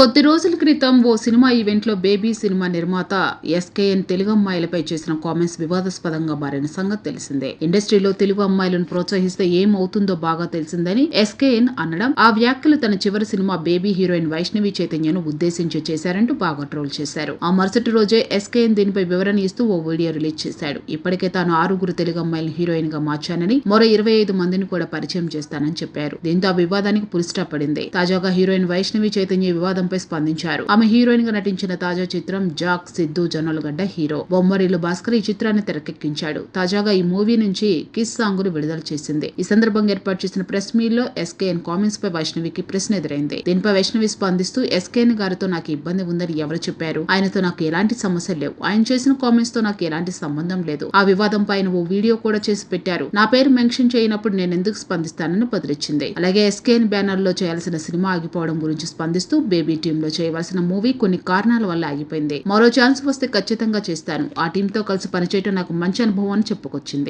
కొద్ది రోజుల క్రితం ఓ సినిమా ఈవెంట్లో బేబీ సినిమా నిర్మాత ఎస్కేఎన్ తెలుగు అమ్మాయిలపై చేసిన కామెంట్స్ వివాదాస్పదంగా మారిన సంగతి తెలిసిందే. ఇండస్ట్రీలో తెలుగు అమ్మాయిలను ప్రోత్సహిస్తే ఏమవుతుందో బాగా తెలిసిందని ఎస్కేఎన్ అనడం ఆ వ్యాఖ్యలు తన చివరి సినిమా బేబీ హీరోయిన్ వైష్ణవి చైతన్యను ఉద్దేశించి చేశారంటూ బాగా ట్రోల్ చేశారు. ఆ మరుసటి రోజే ఎస్కేఎన్ దీనిపై వివరణ ఇస్తూ ఓ వీడియో రిలీజ్ చేశాడు. ఇప్పటికే తాను ఆరుగురు తెలుగు అమ్మాయిలను హీరోయిన్గా మార్చానని మరో ఇరవై ఐదు మందిని కూడా పరిచయం చేస్తానని చెప్పారు. దీంతో ఆ వివాదానికి పులిస్టా పడింది. తాజాగా హీరోయిన్ వైష్ణవి చైతన్య వివాదం వివాదంపై స్పందించారు. ఆమె హీరోయిన్గా నటించిన తాజా చిత్రం జాక్ సిద్ధు జొన్నలగడ్డ హీరో. బొమ్మరిల్లు భాస్కర్ ఈ చిత్రాన్ని తెరకెక్కించాడు. తాజాగా ఈ మూవీ నుంచి కిస్ సాంగ్ను విడుదల చేసింది. ఈ సందర్భంగా ఏర్పాటు చేసిన ప్రెస్ మీట్లో ఎస్కేఎన్ కామెంట్స్ పై వైష్ణవికి ప్రశ్న ఎదురైంది. దీనిపై వైష్ణవి స్పందిస్తూ ఎస్కేఎన్ గారితో నాకు ఇబ్బంది ఉందని ఎవరు చెప్పారు? ఆయనతో నాకు ఎలాంటి సమస్యలు లేవు. ఆయన చేసిన కామెంట్స్తో నాకు ఎలాంటి సంబంధం లేదు. ఆ వివాదంపై పైన ఓ వీడియో కూడా చేసి పెట్టారు. నా పేరు మెన్షన్ చేయనప్పుడు నేను ఎందుకు స్పందిస్తానని బదిలిచ్చింది. అలాగే ఎస్కేఎన్ బ్యానర్లో చేయాల్సిన సినిమా ఆగిపోవడం గురించి స్పందిస్తూ బేబీ టీంలో లో చేయవలసిన మూవీ కొన్ని కారణాల వల్ల ఆగిపోయింది. మరో ఛాన్స్ వస్తే ఖచ్చితంగా చేస్తాను. ఆ టీంతో కలిసి పనిచేయటం నాకు మంచి అనుభవం అని చెప్పుకొచ్చింది.